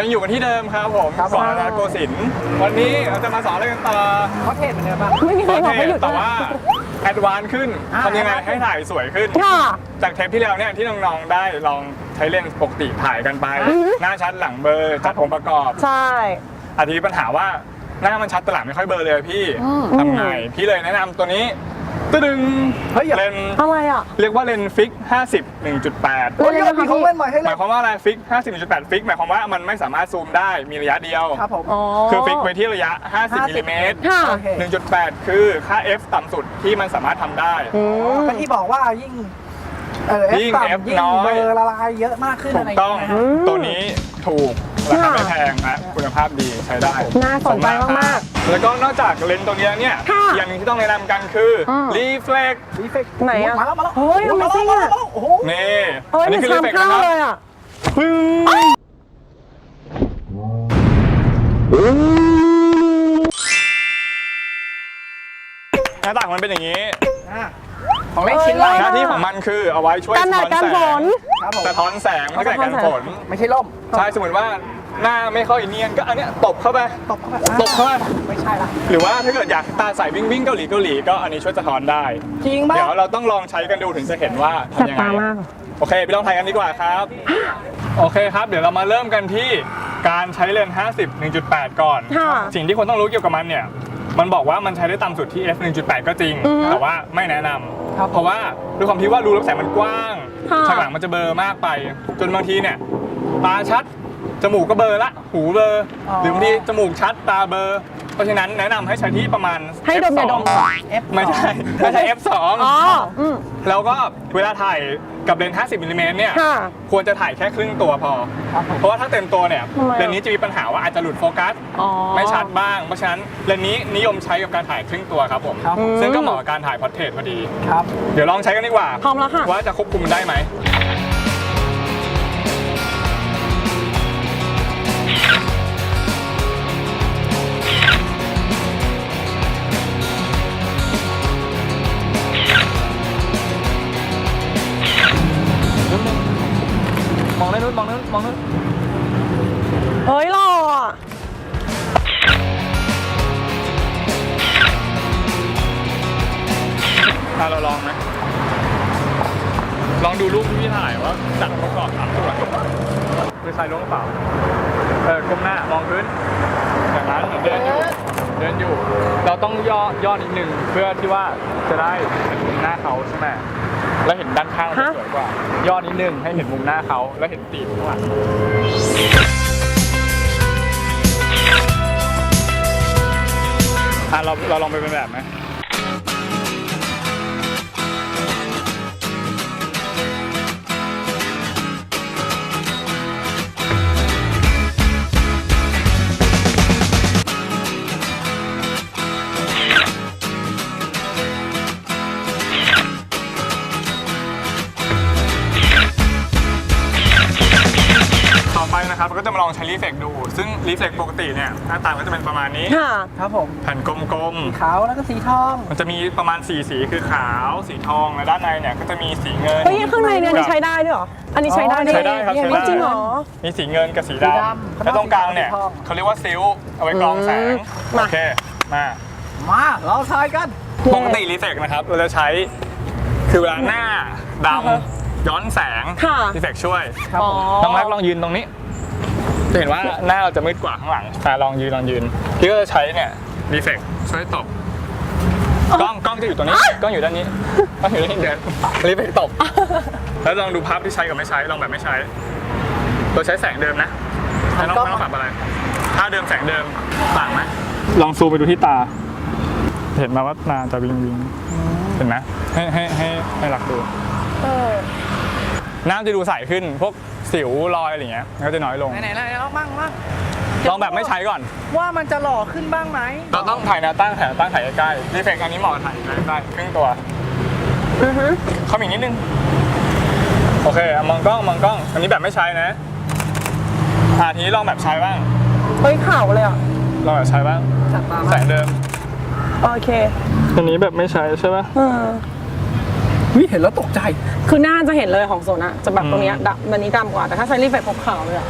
เรายังอยู่กันที่เดิมครับผมครับสอนนาโกสินทร์วันนี้เราจะมาสอนอะไรกันต่อเขาเทศเหมือนเดิมป่ะ ไม่มีใครบอกให้หยุดแต่ว่า แอดวานซ์ขึ้นอ่า ทำยังไงให้ถ่ายสวยขึ้น ค่ะ จากเทปที่แล้วเนี่ยที่น้องๆได้ลองใช้เลนส์ปกติถ่ายกันไป อือฮึ หน้าชัดหลังเบลอร์จัดองค์ประกอบ ใช่ อาทิตย์ปัญหาว่าหน้ามันชัดแต่หลังไม่ค่อยเบลอเลยพี่อืม ทำไงพี่เลยแนะนำตัวนี้ ตึดึงเฮ้ยอย่า เลนส์อะไรอะ เรียกว่าเลนส์ฟิก 50 1.8 โอ้ยยอดมีของเล่นใหม่ให้หเลมายยความว่าอะไรฟิก 50 1.8 ฟิกหมายความว่ามันไม่สามารถซูมได้มีระยะเดียว ครับผม อ๋อคือฟิกไว้ที่ระยะ 50 50 มิลลิเมตร ค่ะ โอเค 1.8 คือค่า f ต่ำสุดที่มันสามารถทำได้ อืม ก็ที่บอกว่ายิ่งเออยิ่ F งต่ำ F ยิ่งน้อย เบอร์ละลายเยอะมากขึ้นถูอะไรกอย่างต้องเงี้ยนะมตัวนี้ถูกราคาไม่แพงนะคุณภาพดีใช้ได้น่าสนใจมากๆ แล้วก็นอกจากเลนส์ตัวเนี้ยเนี่ยค่ะอย่างหนึงที่ต้องแนะนำกันคืออม รีเฟล็กรีเฟกไหนอะมาแล้วมาแล้วเฮ้ยมาแล้ว Amazing มาอะแล้วโอ้โหนี่เอ้ยอันเหมืนี้อนคือรีชามเฟล็กข้าวนะครับเลยอะ ปึ้งหน้าต่างมันเป็นอย่างนี้ อะของเล่นชิ้นแรกหน้าที่ของมันคือเอาไว้ช่วยกันแดดกันฝนครับผมสะท้อนแสงไม่กันแดดกันฝน ไม่ใช่ล่ม ใช่สมมติว่า หน้าไม่ค่อยเนียนก็อันเนี้ยตบเข้าไปตบเข้าไปตบเข้าไปไม่ใช่ละหรือว่าถ้าเกิดอยากตาใสวิ่งวิ่งเกาหลีเกาหลีก็อันนี้ช่วยสะท้อนได้ จริงป่ะเดี๋ยวเราต้องลองใช้กันดูถึงจะเห็นว่าแสบทำยังไงตามากโอเคไปลองถ่ายกันดีกว่าครับ โอเคครับ เดี๋ยวเรามาเริ่มกันที่การใช้เลนส์50 1.8 ก่อนค่ะสิ่งที่คนต้องรู้เกี่ยวกับมันเนี่ยมันบอกว่ามันใช้ได้ต่ำสุดที่ f 1.8 ก็จริงอือฮึแต่ว่าไม่แนะนำเพราะว่าด้วยความที่ว่ารูรับแสงมันกว้างค่ะฉากหลังมันจะเบลอมากไป จนบางทีเนี่ยตาชัด จมูกก็เบลอละหูเบลออ หรือบางทีจมูกชัดตาเบลอเพราะฉะนั้นแนะนำให้ใช้ที่ประมาณ ให้ดมยาดม F ไม่ใช่ไม่ใช่ f2 อ๋ออืม แล้วก็เวลาถ่ายกับเลนส์50มิลลิเมตรเนี่ยค่ะควรจะถ่ายแค่ครึ่งตัวพอ ครับผม เพราะว่าถ้าเต็มตัวเนี่ยทำไมอะเลนส์นี้จะมีปัญหาว่าอาจจะหลุดโฟกัส อ๋อ ไม่ชัดบ้าง เพราะฉะนั้นเลนส์นี้นิยมใช้กับการถ่ายครึ่งตัวครับผมครับซึ่งก็เหมาะกับการถ่ายพอร์เทรตพอดี ครับ เดี๋ยวลองใช้กันดีกว่า พร้อมแล้วค่ะ ว่าจะควบคุมมันได้ไหมม ถ่ายว่าจัดประกอบสามส่วนคือใส่ลงกระเป๋าเออก้มหน้ามองพื้นอย่างนั้นเดินอยู่เดินอยู่ เราต้องย่อย่อนิดนึงเพื่อที่ว่าจะได้เห็นมุมหน้าเขาใช่ไหมแล้วเห็นด้านข้างมันจะฮะสวยกว่า ย่อนิดนึงให้เห็นมุมหน้าเขาแล้วเห็นตีนข้างหลังอะเราเราลองไปเป็นแบบไหม หน้าตาก็จะเป็นประมาณนี้ ค่ะ ครับผมแผ่นกลมขาวแล้วก็สีทอง ๆ มันจะมีประมาณ 4 สีคือขาว สีทอง และด้านในเนี่ยก็จะมีสีเงิน เฮ้ยข้างในเนี่ยอันนี้ใช้ได้ด้วยเหรอ อันนี้ใช้ได้ด้วยใช้ได้ครับเนี่ยใช้ได้ จริงเหรอ มีสีเงินกับสีสีดดำำแล้วตรงกลางเนี่ยสีทอง เขาเรียกว่าซิลเอาไว้กรองแสง อืมมา โอเค มามาเราทายกัน ปกติรีเฟกนะครับ เราจะใช้คือเวลาหน้าดำย้อนแสงค่ะ รีเฟกช่วย ครับอ๋อผม น้องแม็กลองยืนตรงนี้ จะเห็นว่าหน้าเราจะมืดกว่าข้างหลังแต่ลองยืนลองยืนพี่ก็จะใช้เนี่ยรีเฟกช่วยตบกล้องกล้องจะอยู่ตรงนี้กล้องอยู่ด้านนี้กล้องอยู่ด้านนี้เดินรีเฟกตบ แล้วลองดูภาพที่ใช้กับไม่ใช้ลองแบบไม่ใช้เราใช้แสงเดิมนะไม่ต้องไม่ต้องปรับอะไรถ้าเดิมแสงเดิมต่างไหมลองซูมไปดูที่ตา เห็นมาว่าตาจะวิงวิงเห็นไหมให้ให้ให้ให้หลักดู เออหน้าจะดูใสขึ้น พวก สิวรอยอะไรอย่างเงี้ยก็จะน้อยลง ไหนๆไหนๆเรามั่งมั่งลองแบบไม่ใช้ก่อน ว่ามันจะหล่อขึ้นบ้างไหมเราต้องถ่ายแนวตั้งถ่ายแนวตั้งถ่ายใกล้ๆรีเฟกอันนี้เหมาะกับถ่ายใกล้ๆครึ่งตัวอือฮึเข้ามาอีกนิดนึงโออเคอะมองกล้องมองกล้อง อันนี้แบบไม่ใช้นะอ่าทีนี้ลองแบบใช้บ้าง เฮ้ยข่าวเลยอะลองแบบใช้บ้างจัดมาแสงเดิม โอเค อันนี้แบบไม่ใช้ใช่ปะเออ วิเห็นแล้วตกใจ คือหน้าจะเห็นเลยของโซนอะจะแบบอืมตรงเนี้ยดำมันนี้ดำกว่าแต่ถ้าใช้รีเฟกผมขาวเลยอะ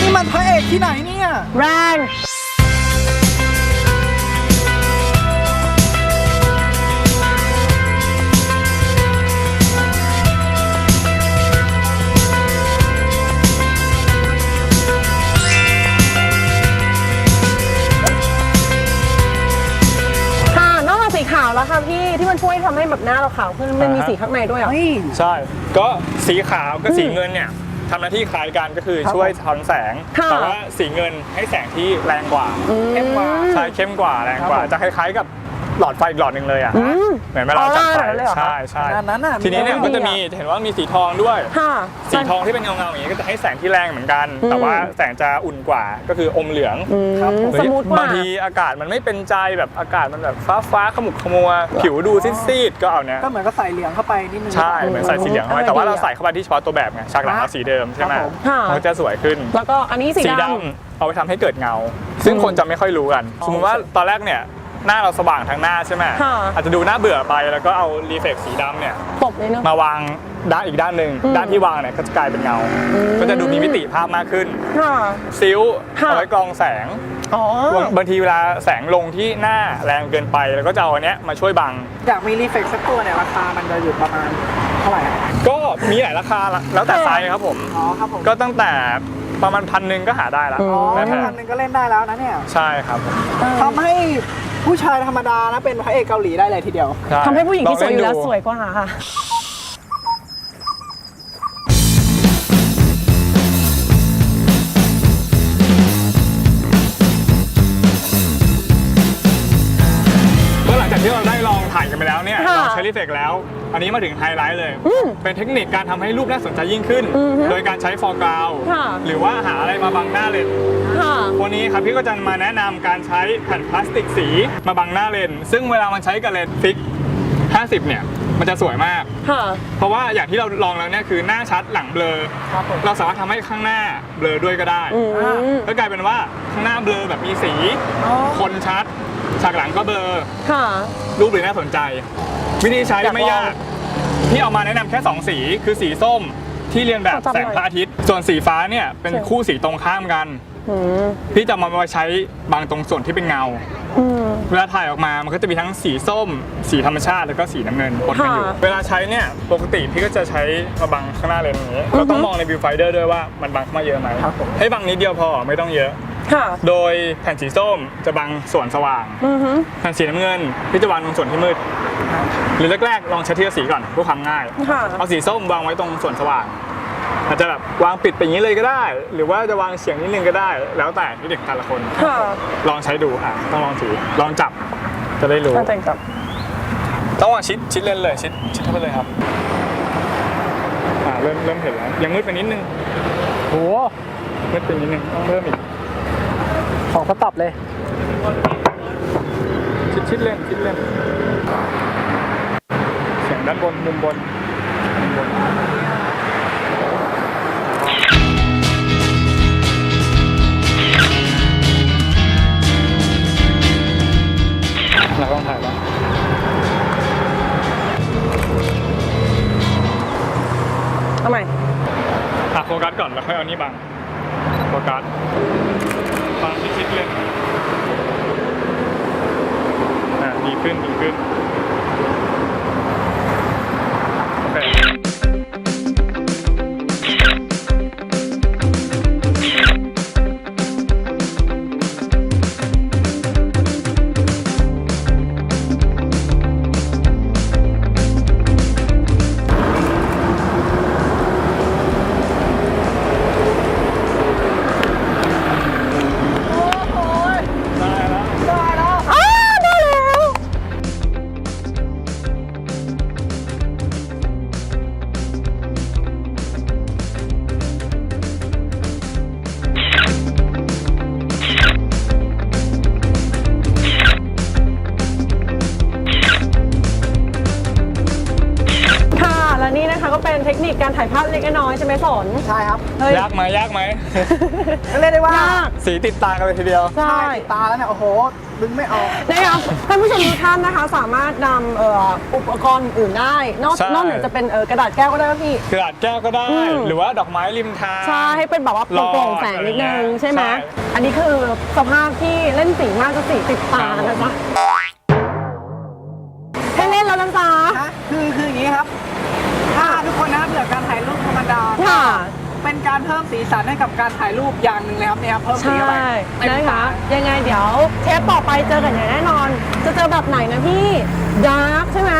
นี่มันพระเอกที่ไหนเนี่ย แรงากสีขาวแล้วค่ะพี่ที่มันช่วยทำให้แบบหน้าเราขาวขึ้นมันมีอ่าฮะสีข้างในด้วยเหรอ เฮ้ย ใช่ ก็สีขาวกับสีเงินเนี่ยทำหน้าที่คล้ายกันก็คือครับช่วยทอนแสง ค่ะแต่ว่าสีเงินให้แสงที่แรงกว่า เข้มกว่า ใช่เข้มกว่าแรงกว่า ครับผม จะคล้ายๆกับ หลอดไฟอีกหลอดหนึ่งเลยอะ อืมเหมือนเวลาจับไฟ ออร่าเลยเหรอคะใช่ใช่ขนาดนั้นน่ะทีนี้เนี่ยมีก็จะมีเห็นว่ามีสีทองด้วย ค่ะ สีทองที่เป็นเงาๆอย่างนี้ก็จะให้แสงที่แรงเหมือนกันอืมแต่ว่าแสงจะอุ่นกว่าก็คืออมเหลืองอืมครับผมสมูทกว่า บางทีอากาศมันไม่เป็นใจแบบอากาศมันแบบฟ้าฟ้าๆขมุกขมัว ผิวดูซีดๆก็เอาเนี้ยก็เหมือนก็ใส่เหลืองเข้าไปนิดนึง ใช่เหมือนใส่สีเหลืองเข้าไปเออแต่ว่าดีเราอะใส่เข้าไปที่เฉพาะตัวแบบไงฉากหลังครัเราบสีเดิมใช่ไหมครับผม ค่ะ มันก็จะสวยขึ้น แล้วก็อันนี้สีสีดดำเอาไปทำให้เกิดเงา ซึ่งคนจะไม่ค่อยรู้กัน สมมติว่าตอนแรกเนี่ย หน้าเราสว่างทางหน้าใช่ไหมค่ะ อาจจะดูน่าเบื่อไปแล้วก็เอารีเฟกสีดำเนี่ยำตบเลยเนาะ มาวางด้านอีกด้านหนึ่งอืมด้านที่วางเนี่ยก็จะกลายเป็นเงา อืม ก็จะดูมีมิติภาพมากขึ้น ค่ะ ซิลค่ะ เอาไว้กรองแสงอ๋อบางทีเวลาแสงลงที่หน้าแรงเกินไป แล้วก็จะเอาอันเนี้ยมาช่วยบัง อยากมีรีเฟกสักตัวเนี่ยราคามันจะอยู่ประมาณเท่าไหร่อะก็มีหลายราคาละแล้วแต่ไซส์ครับผม อ๋อครับผมก็ตั้งแต่ประมาณพันหนึ่งก็หาได้ละอืมอ๋อไม่แพแค่งพันหนึ่งก็เล่นได้แล้วนะเนี่ยใช่ครับผม ทำให้ ผู้ชายธรรมดานะเป็นพระเอกเกาหลีได้เลยทีเดียวช่ทำให้ผู้หญิงที่สวยอยู่แล้วงเนดูสวยกว่าค่ะ เฟกแล้ว อันนี้มาถึงไฮไลท์เลย อืมเป็นเทคนิคการทำให้รูปน่าสนใจยิ่งขึ้น อือฮึโดยการใช้ฟอร์กราวค่ะ หรือว่าหาอะไรมาบังหน้าเลนส์ค่ะ วันนี้ครับพี่ก็จะมาแนะนำการใช้แผ่นพลาสติกสีมาบังหน้าเลนส์ซึ่งเวลามันใช้กับเลนส์ฟิก 50 เนี่ย มันจะสวยมาก ค่ะ เพราะว่าอย่างที่เราลองแล้วเนี่ยคือหน้าชัดหลังเบลอ ครับผม เราสามารถทำให้ข้างหน้าเบลอด้วยก็ได้อืม ก็กลายเป็นว่าข้างหน้าเบลอแบบมีสีอ๋อคนชัด ฉากหลังก็เบลอค่ะ รูปเลยน่าสนใจ วิธีใช้อยากลองไม่ยากที่เอามาแนะนำแค่ 2 สี คือสีส้มที่เรียนแบบขอจำหน่แสอยงพระอาทิตย์ ส่วนสีฟ้าเนี่ยเป็นใช่คู่สีตรงข้ามกัน อืมพี่จะมามาใช้บางตรงส่วนที่เป็นเงา อืม เวลาถ่ายออกมา มันก็จะมีทั้งสีส้ม สีธรรมชาติ แล้วก็สีน้ำเงินปนกันอยู่ ค่ะเวลาใช้เนี่ย ปกติพี่ก็จะใช้มาบังข้างหน้าเลนส์อย่างนี้ เราต้องมองในวิวไฟเดอร์ด้วยว่ามันบังเข้ามาเยอะไหมครับผม ให้บังนิดเดียวพอ ไม่ต้องเยอะ ค่ะ โดยแผ่นสีส้มจะบังส่วนสว่าง อือฮึ แผ่นสีน้ำเงินพี่จะวางตรงส่วนที่มืด หรือแรกๆลองใช้ทีละสีก่อนเพื่อความง่าย ค่ะเอาสีส้มวางไว้ตรงส่วนสว่างอาจจะแบบวางปิดไปอย่างนี้เลยก็ได้ หรือว่าจะวางเฉียงนิดนึงก็ได้ แล้วแต่ที่เด็กแต่ละคน ค่ะลองใช้ดูอะต้องลองถือลองจับจะได้รู้ตั้งใจกับต้องวางชิดชิดเลนเลยชิดชิดเข้าไปเลยครับอ่าเริ่มเริ่มเห็นแล้วยังมืดไปนิดนึงโหมืดไปนิดนึงต้องเพิ่มอีกสองสต็อปเลย ชิดชิดเลนชิดเลนเสียง ด้านบนมุมบนมุมบนเราต้องถ่ายแล้วทำไมอะโฟกัสก่อนแล้วค่อยเอานี่บังโฟกัสบังชิดๆเลยอะดีขึ้นดีขึ้น ถ่ายภาพเล็กน้อยใช่ไหมสนใช่ครับเฮ้ยยากไหมยากไหม ก็เรียกได้ว่ายากสีติดตากันเลยทีเดียว ใช่ ใช่ติดตาแล้วเนี่ยโอ้โหดึงไม่ออก นะครับท่านผู้ชมทุกท่านนะคะสามารถนำเอ่ออุปกรณ์อื่นได้ นอกใช่ นอกเหนือจะเป็นเอ่อกระดาษแก้วก็ได้ครับพี่ กระดาษแก้วก็ได้ อืม หรือว่าดอกไม้ริมทาง ใช่ให้เป็นแบบว่าหลอดโปร่งๆแสงนิดนึงอะไรเงี้ยใช่ไหมใช่ อันนี้คือสภาพที่เล่นสีมากจะสีติดตาครับนะจ๊ะให้เล่นแล้วนะจ๊ะ นะคือคืออย่างนี้ครับถ้า ทุกคนนะเบื่อการถ่ายรูปธรรมดาค่ะ เป็นการเพิ่มสีสันให้กับการถ่ายรูปอย่างหนึ่งเลยครับเนี่ยครับเพิ่มสีใช่เข้าไปเต็มนะตาคะ ยังไงเดี๋ยวเทปต่อไปเจอกันอย่างแน่นอน จะเจอแบบไหนนะพี่ดาร์กใช่ไหม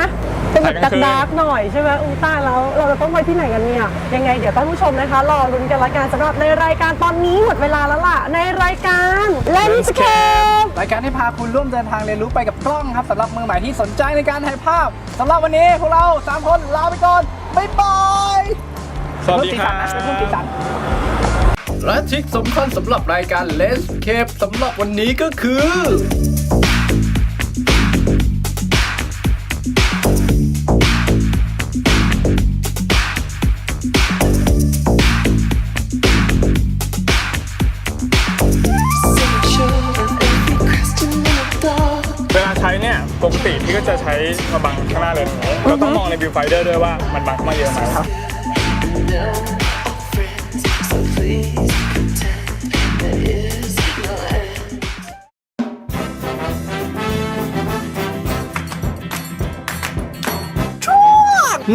เป็นแบบถ่ายกลางคืนดาร์กๆหน่อยใช่ไหมอุ้งตายแล้วเราจะต้องไปที่ไหนกันเนี่ยยังไงเดี๋ยวท่านผู้ชมนะคะ รอรุ้นกันละกันสำหรับในรายการตอนนี้หมดเวลาแล้วล่ะ ในรายการเล่นสเคป รายการที่พาคุณร่วมเดินทางเรียนรู้ไปกับกล้องครับสำหรับมือใหม่ที่สนใจในการถ่ายภาพสำหรับวันนี้พวกเราสามคนลาไปก่อน บ๊ายบายสวัสดีครับเพิ่มสีสันนะเพิ่มสีสันและทริคสำคัญสำหรับรายการ l e s c a p e สำหรับวันนี้ก็คือ กติพี่ก็จะใช้มาบังข้างหน้าเลยเราต้องมองในวิวไฟเดอร์ด้วยว่ามันบังเข้ามาเยอะไหมครับ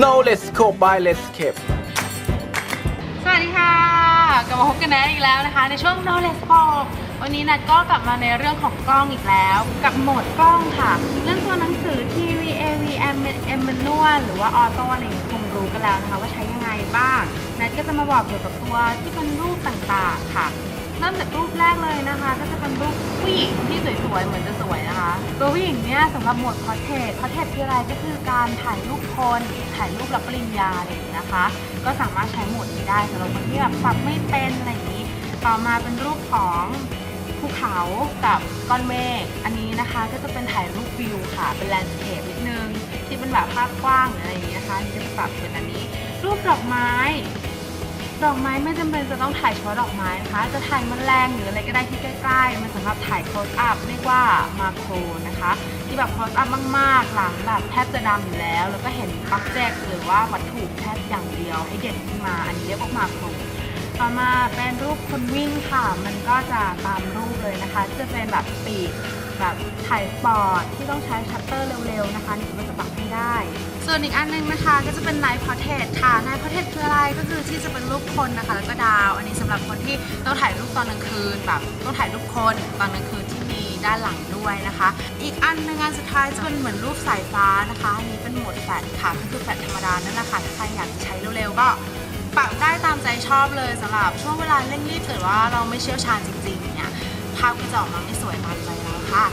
Knowledge Scope by l e ลับมาพบกันแนทอีกแล้วนะคะ ในช่วง Knowledge Pop วันนี้นัทก็กลับมาในเรื่องของกล้องอีกแล้ว กับโหมดกล้องค่ะ เรื่องตัวหนังสือ TV AV M M Manual หรือว่า Auto อะไรอย่างนี้คงรู้กันแล้วนะคะว่าใช้ยังไงบ้างนัทก็จะมาบอกเกี่ยวกับตัวที่เป็นรูปต่างๆค่ะเริ่มจากรูปแรกเลยนะคะ ก็จะเป็นรูปผู้หญิงที่สวยๆเหมือนจะสวยนะคะ ตัวผู้หญิงเนี่ยสำหรับโหมดพอร์เทรตพอร์เทรตคืออะไรก็คือการถ่ายรูป คนถ่ายรูปรับปริญญาอะไรอย่างนี้นะคะ ก็สามารถใช้โหมดนี้ได้สำหรับคนที่แบบปรับไม่เป็นอะไรอย่างนี้ ต่อมาเป็นรูปของภูเขากับก้อนเมฆอันนี้นะคะก็จะเป็นถ่ายรูปวิวค่ะ เป็นแลนด์สเคปนิดนึง ที่เป็นแบบภาพกว้างหรืออะไรอย่างนี้นะคะที่จะปรับเป็นอันนี้ รูปดอกไม้ ดอกไม้ไม่จำเป็นจะต้องถ่ายเฉพาะดอกไม้นะคะ จะถ่ายมันแมลงหรืออะไรก็ได้ที่ใกล้ๆ มันสำหรับถ่าย close up เรียกว่ามาโครนะคะ ที่แบบ close up มากๆ หลังแบบแทบจะดำอยู่แล้ว แล้วก็เห็น object หรือว่าวัตถุแค่อย่างเดียวให้เด่นขึ้นมา อันนี้เรียกว่ามาโครต่อมาเป็นรูปคนวิ่งค่ะ มันก็จะตามรูปเลยนะคะ จะเป็นแบบปีกแบบถ่ายสปอร์ที่ต้องใช้ชัตเตอร์เร็วๆนะคะนี่ก็จะปรับให้ได้ ส่วนอีกอันนึงนะคะก็จะเป็น Night Portrait ค่ะ Night Portrait คืออะไรก็คือที่จะเป็นรูปคนนะคะ แล้วก็ดาว อันนี้สำหรับคนที่ต้องถ่ายรูปตอนกลางคืนแบบต้องถ่ายรูปคนตอนกลางคืนที่มีด้านหลังด้วยนะคะ อีกอันหนึงอันสุดท้ายจะเป็นเหมือนรูปสายฟ้านะคะอันนี้เป็นโหมดแฟลชค่ะก็คือแฟลชธรรมดานั่นแหละค่ะถ้าใครอยากใช้เร็วๆก็ปรับได้ตามใจชอบเลยสำหรับช่วงเวลาเร่งรีบเกิดว่าเราไม่เชี่ยวชาญจริงๆเนี่ยภาพก็จะออกมาไม่สวยตามใจเราค่ะ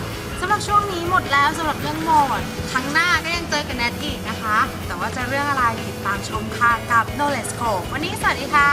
สำหรับช่วงนี้หมดแล้วสำหรับเรื่องหมดครั้งหน้าก็ยังเจอกันแนทอีกนะคะ แต่ว่าจะเรื่องอะไรติดตามชมค่ะกับ Knowledge Co วันนี้สวัสดีค่ะ